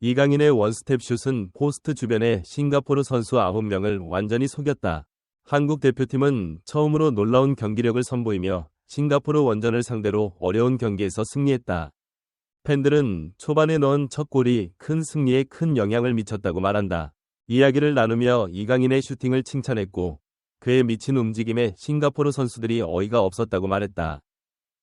이강인의 원스텝 슛은 포스트 주변의 싱가포르 선수 9명을 완전히 속였다. 한국 대표팀은 처음으로 놀라운 경기력을 선보이며 싱가포르 원전을 상대로 어려운 경기에서 승리했다. 팬들은 초반에 넣은 첫 골이 큰 승리에 큰 영향을 미쳤다고 말한다. 이야기를 나누며 이강인의 슈팅을 칭찬했고 그의 미친 움직임에 싱가포르 선수들이 어이가 없었다고 말했다.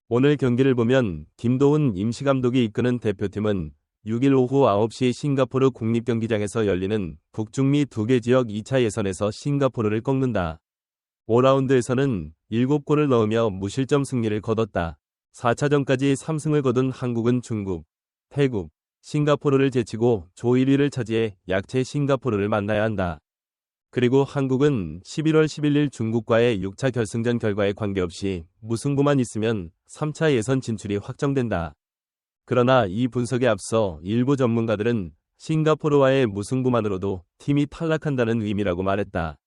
오늘 경기를 보면 김도훈 임시감독이 이끄는 대표팀은 6일 오후 9시 싱가포르 국립경기장에서 열리는 북중미 두 개 지역 2차 예선에서 싱가포르를 꺾는다. 5라운드에서는 7골을 넣으며 무실점 승리를 거뒀다. 4차전까지 3승을 거둔 한국은 중국, 태국, 싱가포르를 제치고 조 1위를 차지해 약체 싱가포르를 만나야 한다. 그리고 한국은 11월 11일 중국과의 6차 결승전 결과에 관계없이 무승부만 있으면 3차 예선 진출이 확정된다. 그러나 이 분석에 앞서 일부 전문가들은 싱가포르와의 무승부만으로도 팀이 탈락한다는 의미라고 말했다.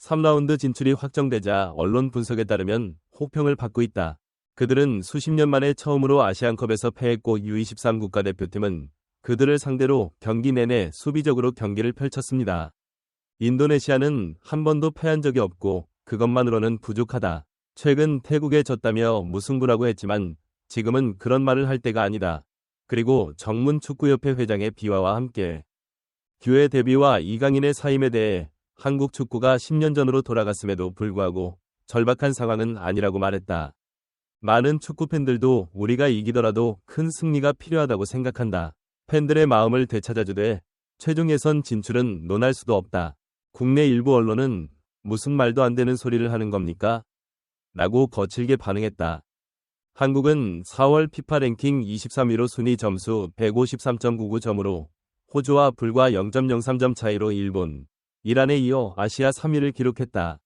3라운드 진출이 확정되자 언론 분석에 따르면 호평을 받고 있다. 그들은 수십 년 만에 처음으로 아시안컵에서 패했고 U23 국가대표팀은 그들을 상대로 경기 내내 수비적으로 경기를 펼쳤습니다. 인도네시아는 한 번도 패한 적이 없고 그것만으로는 부족하다. 최근 태국에 졌다며 무승부라고 했지만 지금은 그런 말을 할 때가 아니다. 그리고 정문 축구협회 회장의 비화와 함께 규의 데뷔와 이강인의 사임에 대해 한국 축구가 10년 전으로 돌아갔음에도 불구하고 절박한 상황은 아니라고 말했다. 많은 축구 팬들도 우리가 이기더라도 큰 승리가 필요하다고 생각한다. 팬들의 마음을 되찾아주되 최종 예선 진출은 논할 수도 없다. 국내 일부 언론은 무슨 말도 안 되는 소리를 하는 겁니까? 라고 거칠게 반응했다. 한국은 4월 피파 랭킹 23위로 순위 점수 153.99점으로 호주와 불과 0.03점 차이로 일본, 이란에 이어 아시아 3위를 기록했다.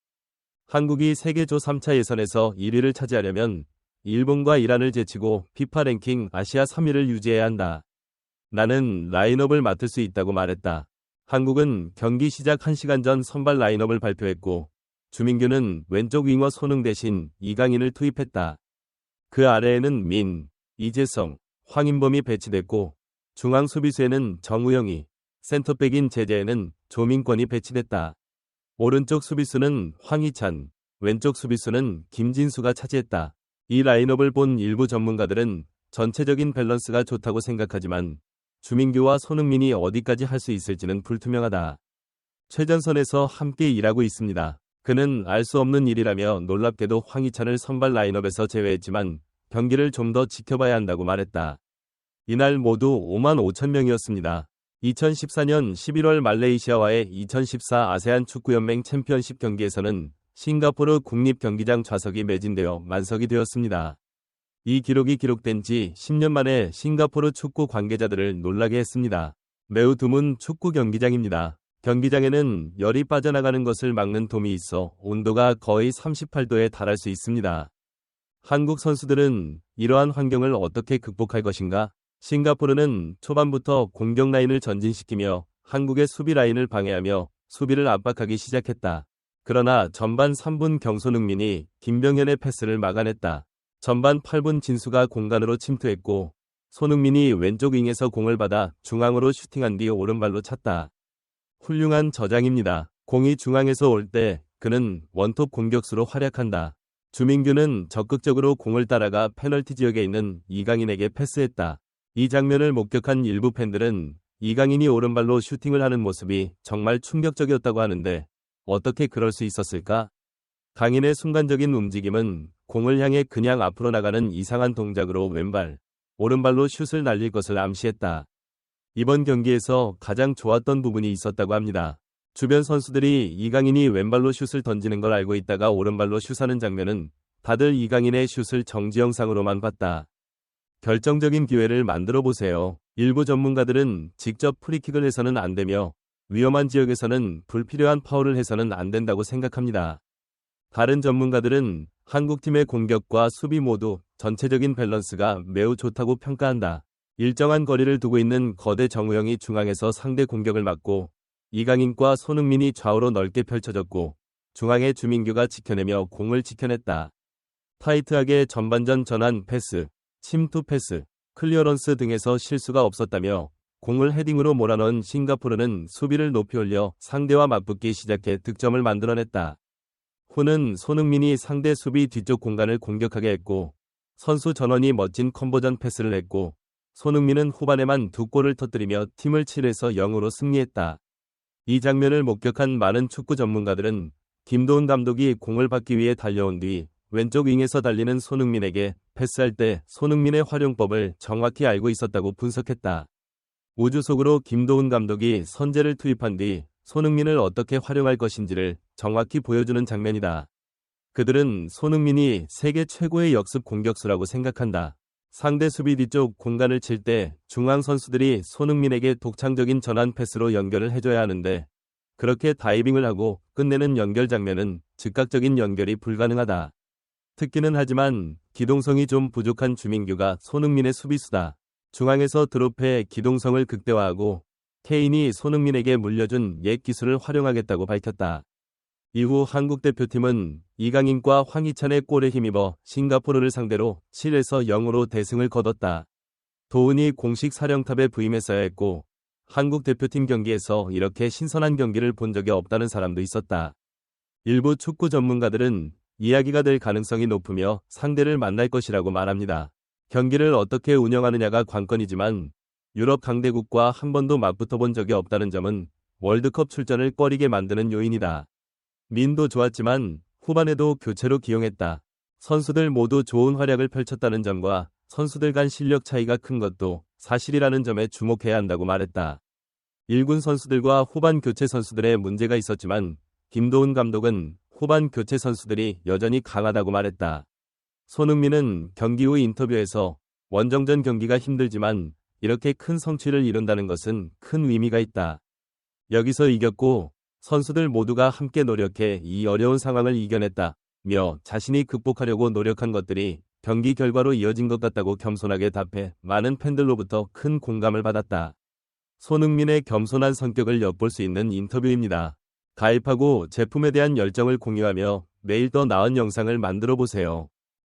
한국이 세계조 3차 예선에서 1위를 차지하려면 일본과 이란을 제치고 피파 랭킹 아시아 3위를 유지해야 한다. 나는 라인업을 맡을 수 있다고 말했다. 한국은 경기 시작 1시간 전 선발 라인업을 발표했고 주민규는 왼쪽 윙어 손흥 대신 이강인을 투입했다. 그 아래에는 민, 이재성, 황인범이 배치됐고 중앙 수비수에는 정우영이, 센터백인 제재에는 조민권이 배치됐다. 오른쪽 수비수는 황희찬, 왼쪽 수비수는 김진수가 차지했다. 이 라인업을 본 일부 전문가들은 전체적인 밸런스가 좋다고 생각하지만 주민규와 손흥민이 어디까지 할 수 있을지는 불투명하다. 최전선에서 함께 일하고 있습니다. 그는 알 수 없는 일이라며 놀랍게도 황희찬을 선발 라인업에서 제외했지만 경기를 좀 더 지켜봐야 한다고 말했다. 이날 모두 5만 5천 명이었습니다. 2014년 11월 말레이시아와의 2014 아세안 축구연맹 챔피언십 경기에서는 싱가포르 국립경기장 좌석이 매진되어 만석이 되었습니다. 이 기록이 기록된 지 10년 만에 싱가포르 축구 관계자들을 놀라게 했습니다. 매우 드문 축구 경기장입니다. 경기장에는 열이 빠져나가는 것을 막는 돔이 있어 온도가 거의 38도에 달할 수 있습니다. 한국 선수들은 이러한 환경을 어떻게 극복할 것인가? 싱가포르는 초반부터 공격 라인을 전진시키며 한국의 수비 라인을 방해하며 수비를 압박하기 시작했다. 그러나 전반 3분 경손흥민이 김병현의 패스를 막아냈다. 전반 8분 진수가 공간으로 침투했고 손흥민이 왼쪽 윙에서 공을 받아 중앙으로 슈팅한 뒤 오른발로 찼다. 훌륭한 저장입니다. 공이 중앙에서 올 때 그는 원톱 공격수로 활약한다. 주민규는 적극적으로 공을 따라가 페널티 지역에 있는 이강인에게 패스했다. 이 장면을 목격한 일부 팬들은 이강인이 오른발로 슈팅을 하는 모습이 정말 충격적이었다고 하는데 어떻게 그럴 수 있었을까? 강인의 순간적인 움직임은 공을 향해 그냥 앞으로 나가는 이상한 동작으로 왼발, 오른발로 슛을 날릴 것을 암시했다. 이번 경기에서 가장 좋았던 부분이 있었다고 합니다. 주변 선수들이 이강인이 왼발로 슛을 던지는 걸 알고 있다가 오른발로 슛하는 장면은 다들 이강인의 슛을 정지 영상으로만 봤다. 결정적인 기회를 만들어 보세요. 일부 전문가들은 직접 프리킥을 해서는 안 되며 위험한 지역에서는 불필요한 파울을 해서는 안 된다고 생각합니다. 다른 전문가들은 한국팀의 공격과 수비 모두 전체적인 밸런스가 매우 좋다고 평가한다. 일정한 거리를 두고 있는 거대 정우영이 중앙에서 상대 공격을 막고 이강인과 손흥민이 좌우로 넓게 펼쳐졌고 중앙에 주민규가 지켜내며 공을 지켜냈다. 타이트하게 전반전 전환 패스, 침투 패스, 클리어런스 등에서 실수가 없었다며 공을 헤딩으로 몰아넣은 싱가포르는 수비를 높이 올려 상대와 맞붙기 시작해 득점을 만들어냈다. 후는 손흥민이 상대 수비 뒤쪽 공간을 공격하게 했고 선수 전원이 멋진 컨버전 패스를 했고 손흥민은 후반에만 두 골을 터뜨리며 팀을 7에서 0으로 승리했다. 이 장면을 목격한 많은 축구 전문가들은 김도훈 감독이 공을 받기 위해 달려온 뒤 왼쪽 윙에서 달리는 손흥민에게 패스할 때 손흥민의 활용법을 정확히 알고 있었다고 분석했다. 우주 속으로 김도훈 감독이 선제를 투입한 뒤 손흥민을 어떻게 활용할 것인지를 정확히 보여주는 장면이다. 그들은 손흥민이 세계 최고의 역습 공격수라고 생각한다. 상대 수비 뒤쪽 공간을 칠 때 중앙 선수들이 손흥민에게 독창적인 전환 패스로 연결을 해줘야 하는데 그렇게 다이빙을 하고 끝내는 연결 장면은 즉각적인 연결이 불가능하다. 특기는 하지만 기동성이 좀 부족한 주민규가 손흥민의 수비수다. 중앙에서 드롭해 기동성을 극대화하고 케인이 손흥민에게 물려준 옛 기술을 활용하겠다고 밝혔다. 이후 한국 대표팀은 이강인과 황희찬의 골에 힘입어 싱가포르를 상대로 7에서 0으로 대승을 거뒀다. 도훈이 공식 사령탑에 부임했어야 했고 한국 대표팀 경기에서 이렇게 신선한 경기를 본 적이 없다는 사람도 있었다. 일부 축구 전문가들은 이야기가 될 가능성이 높으며 상대를 만날 것이라고 말합니다. 경기를 어떻게 운영하느냐가 관건이지만 유럽 강대국과 한 번도 맞붙어 본 적이 없다는 점은 월드컵 출전을 꺼리게 만드는 요인이다. 민도 좋았지만 후반에도 교체로 기용했다. 선수들 모두 좋은 활약을 펼쳤다는 점과 선수들 간 실력 차이가 큰 것도 사실이라는 점에 주목해야 한다고 말했다. 1군 선수들과 후반 교체 선수들의 문제가 있었지만 김도훈 감독은 후반 교체 선수들이 여전히 강하다고 말했다. 손흥민은 경기 후 인터뷰에서 원정전 경기가 힘들지만 이렇게 큰 성취를 이룬다는 것은 큰 의미가 있다. 여기서 이겼고 선수들 모두가 함께 노력해 이 어려운 상황을 이겨냈다 며 자신이 극복하려고 노력한 것들이 경기 결과로 이어진 것 같다고 겸손하게 답해 많은 팬들로부터 큰 공감을 받았다. 손흥민의 겸손한 성격을 엿볼 수 있는 인터뷰입니다. 가입하고 제품에 대한 열정을 공유하며 매일 더 나은 영상을 만들어 보세요.